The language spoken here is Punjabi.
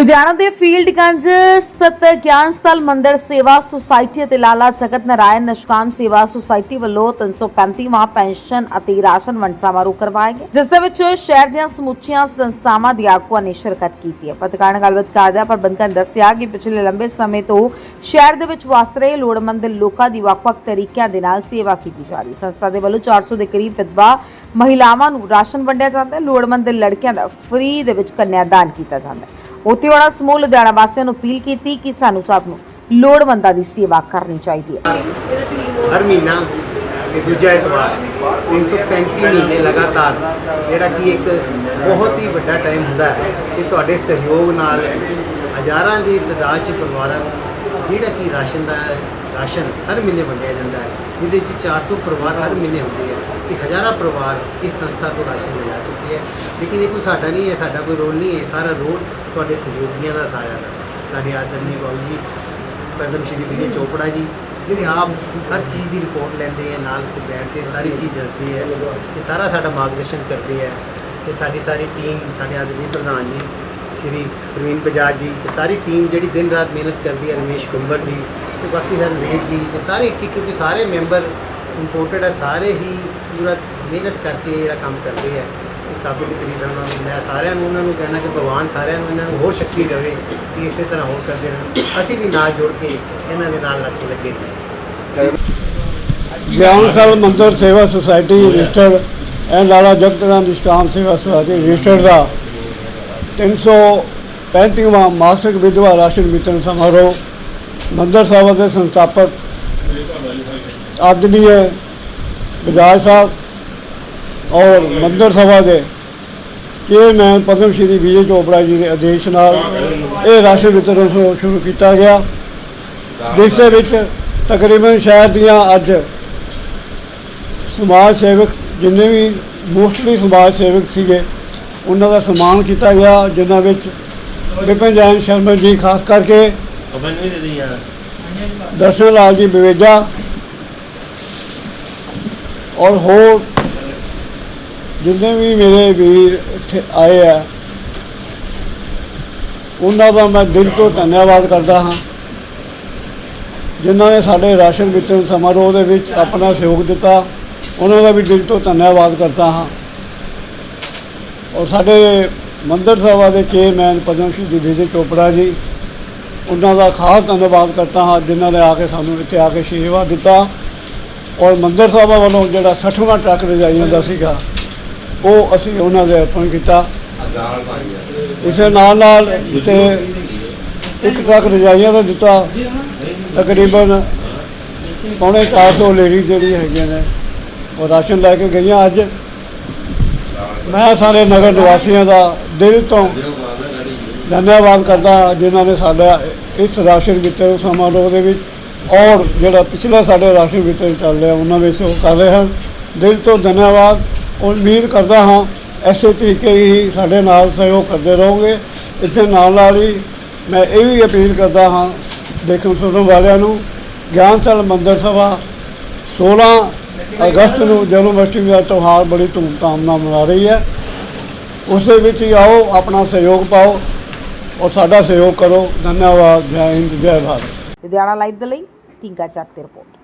ਲੁਧਿਆਣਾ ਦੇ ਫੀਲਡਗੰਜ ਸਥਿਤ ਗਿਆਨ ਸਥਲ ਮੰਦਿਰ ਸੇਵਾ ਸੁਸਾਇਟੀ ਅਤੇ ਲਾਲਾ ਜਗਤ ਨਾਰਾਇਣ ਨਿਸ਼ਕਾਮ ਸੇਵਾ ਸੁਸਾਇਟੀ ਵੱਲੋਂ 335ਵਾਂ ਪੈਨਸ਼ਨ ਅਤੇ ਰਾਸ਼ਨ ਵੰਡ ਸਮਾਰੋਹ ਕਰਵਾਇਆ ਗਿਆ ਜਿਸ ਦੇ ਵਿੱਚ ਸ਼ਹਿਰ ਦੀਆਂ ਸਮੁੱਚੀਆਂ ਸੰਸਥਾਵਾਂ ਦੀ ਆਗੂਆਂ ਨੇ ਸ਼ਿਰਕਤ ਕੀਤੀ ਹੈ। ਪੱਤਰਕਾਰ ਨਾਲ ਗੱਲਬਾਤ ਕਰਦਿਆਂ ਪ੍ਰਬੰਧਕਾਂ ਨੇ ਦੱਸਿਆ ਕਿ ਪਿਛਲੇ ਲੰਬੇ ਸਮੇਂ ਤੋਂ ਸ਼ਹਿਰ ਦੇ ਵਿੱਚ ਵਸ ਰਹੇ ਲੋੜਵੰਦ ਲੋਕਾਂ ਦੀ ਵੱਖ-ਵੱਖ ਤਰੀਕਿਆਂ ਦੇ ਨਾਲ ਸੇਵਾ ਕੀਤੀ ਜਾ ਰਹੀ ਸੰਸਥਾ ਦੇ ਵੱਲੋਂ 400 ਦੇ ਕਰੀਬ ਵਿਧਵਾ ਮਹਿਲਾਵਾਂ ਨੂੰ ਰਾਸ਼ਨ ਵੰਡਿਆ ਜਾਂਦਾ ਹੈ। ਲੋੜਵੰਦ ਲੜਕਿਆਂ ਦਾ ਫ੍ਰੀ ਦੇ ਵਿੱਚ ਕੰਨਿਆਦਾਨ ਕੀਤਾ ਜਾਂਦਾ ਹੈ। ਉੱਥੇ ਵਾਲਾ ਸਮੂਹ ਲੁਧਿਆਣਾ ਵਾਸੀਆਂ ਨੂੰ ਅਪੀਲ ਕੀਤੀ ਕਿ ਸਾਨੂੰ ਸਭ ਨੂੰ ਲੋੜਵੰਦਾਂ ਦੀ ਸੇਵਾ ਕਰਨੀ ਚਾਹੀਦੀ ਹੈ। ਹਰ ਮਹੀਨਾ ਤੇ ਦੂਜਾ ਐਤਵਾਰ 335 ਮਹੀਨੇ ਲਗਾਤਾਰ, ਜਿਹੜਾ ਕਿ ਇੱਕ ਬਹੁਤ ਹੀ ਵੱਡਾ ਟਾਈਮ ਹੁੰਦਾ ਹੈ ਕਿ ਤੁਹਾਡੇ ਸਹਿਯੋਗ ਨਾਲ ਹਜ਼ਾਰਾਂ ਦੀ ਤਦਾਦ 'ਚ ਪਰਿਵਾਰਾਂ ਨੂੰ ਜਿਹੜਾ ਕਿ ਰਾਸ਼ਨ ਦਾ, ਰਾਸ਼ਨ ਹਰ ਮਹੀਨੇ ਵੰਡਿਆ ਜਾਂਦਾ ਹੈ, ਜਿਹਦੇ 'ਚ 400 ਪਰਿਵਾਰ ਹਰ ਮਹੀਨੇ ਹੁੰਦੇ ਹੈ ਕਿ ਹਜ਼ਾਰਾਂ ਪਰਿਵਾਰ ਇਸ ਸੰਸਥਾ ਤੋਂ ਰਾਸ਼ਨ ਲਿਜਾ ਚੁੱਕੇ ਹੈ। ਲੇਕਿਨ ਇਹ ਕੋਈ ਸਾਡਾ ਨਹੀਂ ਹੈ, ਸਾਡਾ ਕੋਈ ਰੋਲ ਨਹੀਂ ਹੈ। ਸਾਰਾ ਰੋਲ ਤੁਹਾਡੇ ਸਹਿਯੋਗੀਆਂ ਦਾ ਸਾਰਿਆਂ ਦਾ ਸਾਡੇ ਆਦਰਨੀ ਬਾਬੂ ਜੀ ਪਦਮ ਸ਼੍ਰੀ ਵਿਜੇ ਚੋਪੜਾ ਜੀ, ਜਿਹੜੇ ਆਪ ਹਰ ਚੀਜ਼ ਦੀ ਰਿਪੋਰਟ ਲੈਂਦੇ ਹੈ, ਨਾਲ ਉੱਥੇ ਬੈਠਦੇ, ਸਾਰੀ ਚੀਜ਼ ਦੱਸਦੇ ਹੈ। ਤੇ ਸਾਰਾ ਸਾਡਾ ਮਾਰਗਦਰਸ਼ਨ ਕਰਦੇ ਹੈ। ਤੇ ਸਾਡੀ ਸਾਰੀ ਟੀਮ ਸਾਡੇ ਆਦਰਨੀ ਪ੍ਰਧਾਨ ਜੀ, ਸ਼੍ਰੀ ਪ੍ਰਵੀਨ ਬਜਾਜ ਜੀ, ਤੇ ਸਾਰੀ ਟੀਮ ਜਿਹੜੀ ਦਿਨ ਰਾਤ ਮਿਹਨਤ ਕਰਦੀ ਹੈ, ਰਮੇਸ਼ ਕੁੰਬਰ ਜੀ, ਤੇ ਬਾਕੀ ਸਾਰੇ ਰਮੇਸ਼ ਜੀ, ਤੇ ਸਾਰੇ ਇੱਕ ਇੱਕ ਕਿਉਂਕਿ ਸਾਰੇ ਮੈਂਬਰ ਇੰਪੋਰਟਡ ਹੈ, ਸਾਰੇ ਹੀ ਪੂਰਾ ਮਿਹਨਤ ਕਰਕੇ ਜਿਹੜਾ ਕੰਮ ਕਰਦੇ ਹੈ। ਤੇ ਕਾਬਿਲ ਤਰੀਕਾ ਉਹਨਾਂ ਮੈਂ ਸਾਰਿਆਂ ਨੂੰ, ਉਹਨਾਂ ਨੂੰ ਕਹਿਣਾ ਕਿ ਭਗਵਾਨ ਸਾਰਿਆਂ ਨੂੰ ਇਹਨਾਂ ਨੂੰ ਹੋਰ ਸ਼ਕਤੀ ਦੇਵੇ ਕਿ ਇਸੇ ਤਰ੍ਹਾਂ ਹੋਰ ਕਰਦੇ ਰਹਿਣ। ਅਸੀਂ ਵੀ ਨਾਲ ਜੁੜ ਕੇ ਇਹਨਾਂ ਦੇ ਨਾਲ ਲੱਗ ਲੱਗੇ ਰਹੀਏ। Gyansal Mandir Seva society registered and Lala Jagatram Nishkam Seva society registered ਦਾ 335ਵਾਂ ਮਾਸਿਕ ਵਿਧਵਾ ਰਾਸ਼ਨ ਵਿਤਰਨ ਸਮਾਰੋਹ ਮੰਦਰ ਸਾਹਿਬ ਦੇ ਸੰਸਥਾਪਕ ਆਦਰਨੀय ਬਜਾਜ ਸਾਹਿਬ ਔਰ ਮੰਦਰ ਸਭਾ ਦੇ ਚੇਅਰਮੈਨ ਪਦਮ ਸ਼੍ਰੀ ਵਿਜੇ ਚੋਪੜਾ ਜੀ ਦੇ ਆਦੇਸ਼ ਨਾਲ ਇਹ ਰਾਸ਼ਨ ਵਿਤਰਨ ਸ਼ੁਰੂ- ਸ਼ੁਰੂ ਕੀਤਾ ਗਿਆ। ਜਿਸ ਦੇ ਵਿੱਚ ਤਕਰੀਬਨ ਸ਼ਹਿਰ ਦੀਆਂ ਅੱਜ ਸਮਾਜ ਸੇਵਕ ਜਿੰਨੇ ਵੀ ਮੋਸਟਲੀ ਸਮਾਜ ਸੇਵਕ ਸੀਗੇ ਉਹਨਾਂ ਦਾ ਸਨਮਾਨ ਕੀਤਾ ਗਿਆ ਜਿਨ੍ਹਾਂ ਵਿੱਚ ਵਿਪਨ ਜੈਨ ਸ਼ਰਮਾ ਜੀ ਖਾਸ ਕਰਕੇ ਦਰਸ਼ਨ ਲਾਲ ਜੀ ਬਵੇਜਾ ਔਰ ਹੋਰ ਜਿੰਨੇ ਵੀ ਮੇਰੇ ਵੀਰ ਇੱਥੇ ਆਏ ਆ, ਉਹਨਾਂ ਦਾ ਮੈਂ ਦਿਲ ਤੋਂ ਧੰਨਵਾਦ ਕਰਦਾ ਹਾਂ। ਜਿਨ੍ਹਾਂ ਨੇ ਸਾਡੇ ਰਾਸ਼ਨ ਵਿਤਰਨ ਸਮਾਰੋਹ ਦੇ ਵਿੱਚ ਆਪਣਾ ਸਹਿਯੋਗ ਦਿੱਤਾ, ਉਹਨਾਂ ਦਾ ਵੀ ਦਿਲ ਤੋਂ ਧੰਨਵਾਦ ਕਰਦਾ ਹਾਂ। ਔਰ ਸਾਡੇ ਮੰਦਰ ਸਭਾ ਦੇ ਚੇਅਰਮੈਨ ਪਦਮ ਸ਼੍ਰੀ ਵਿਜੇ ਚੋਪੜਾ ਜੀ, ਉਹਨਾਂ ਦਾ ਖਾਸ ਧੰਨਵਾਦ ਕਰਦਾ ਹਾਂ, ਜਿਨ੍ਹਾਂ ਨੇ ਆ ਕੇ ਸਾਨੂੰ ਇੱਥੇ ਆ ਕੇ ਆਸ਼ੀਰਵਾਦ ਦਿੱਤਾ। ਔਰ ਮੰਦਰ ਸਾਹਿਬ ਵੱਲੋਂ ਜਿਹੜਾ 60ਵਾਂ ਟਰੱਕ ਰਜਾਈਆਂ ਦਾ ਸੀਗਾ, ਉਹ ਅਸੀਂ ਉਹਨਾਂ ਦੇ ਅਰਪਣ ਕੀਤਾ। ਇਸੇ ਨਾਲ ਨਾਲ ਇੱਥੇ ਇੱਕ ਟਰੱਕ ਰਜਾਈਆਂ ਦਾ ਦਿੱਤਾ। ਤਕਰੀਬਨ ਪੌਣੇ 400 ਲੇਡੀ ਜਿਹੜੀ ਹੈਗੀਆਂ ਨੇ, ਉਹ ਰਾਸ਼ਨ ਲੈ ਕੇ ਗਈਆਂ ਅੱਜ। ਮੈਂ ਸਾਰੇ ਨਗਰ ਨਿਵਾਸੀਆਂ ਦਾ ਦਿਲ ਤੋਂ ਧੰਨਵਾਦ ਕਰਦਾ ਜਿਨ੍ਹਾਂ ਨੇ ਸਾਡਾ ਇਸ ਰਾਸ਼ਨ ਵਿਤਰਨ ਸਮਾਰੋਹ ਦੇ ਵਿੱਚ। ਔਰ ਜਿਹੜਾ ਪਿਛਲਾ ਸਾਡੇ ਰਾਸ਼ਨ ਵਿਤਰਨ ਚੱਲ ਰਿਹਾ, ਉਹਨਾਂ ਵਿੱਚ ਉਹ ਕਰ ਰਹੇ ਹਨ। ਦਿਲ ਤੋਂ ਧੰਨਵਾਦ। ਉਮੀਦ ਕਰਦਾ ਹਾਂ ਐਸੇ ਤਰੀਕੇ ਹੀ ਸਾਡੇ ਨਾਲ ਸਹਿਯੋਗ ਕਰਦੇ ਰਹੋਗੇ। ਇੱਥੇ ਨਾਲ ਨਾਲ ਹੀ ਮੈਂ ਇਹ ਵੀ ਅਪੀਲ ਕਰਦਾ ਹਾਂ, ਦੇਖਣ ਸੁਣਨ ਵਾਲਿਆਂ ਨੂੰ ਗਿਆਨਸਲ ਮੰਦਰ ਸਭਾ 16 ਅਗਸਤ ਨੂੰ ਜਨਮ ਅਸ਼ਟਮੀ ਦਾ ਤਿਉਹਾਰ ਬੜੀ ਧੂਮਧਾਮ ਨਾਲ ਮਨਾ ਰਹੀ ਹੈ। ਉਸ ਦੇ ਵਿੱਚ ਹੀ ਆਓ, ਆਪਣਾ ਸਹਿਯੋਗ ਪਾਓ ਔਰ ਸਾਡਾ ਸਹਿਯੋਗ ਕਰੋ। ਧੰਨਵਾਦ। ਜੈ ਹਿੰਦ, ਜੈ ਭਾਰਤ। ਲੁਧਿਆਣਾ ਲਾਈਵ ਦੇ ਲਈ ਟਿੰਕਾ ਚੱਟ ਦੀ ਰਿਪੋਰਟ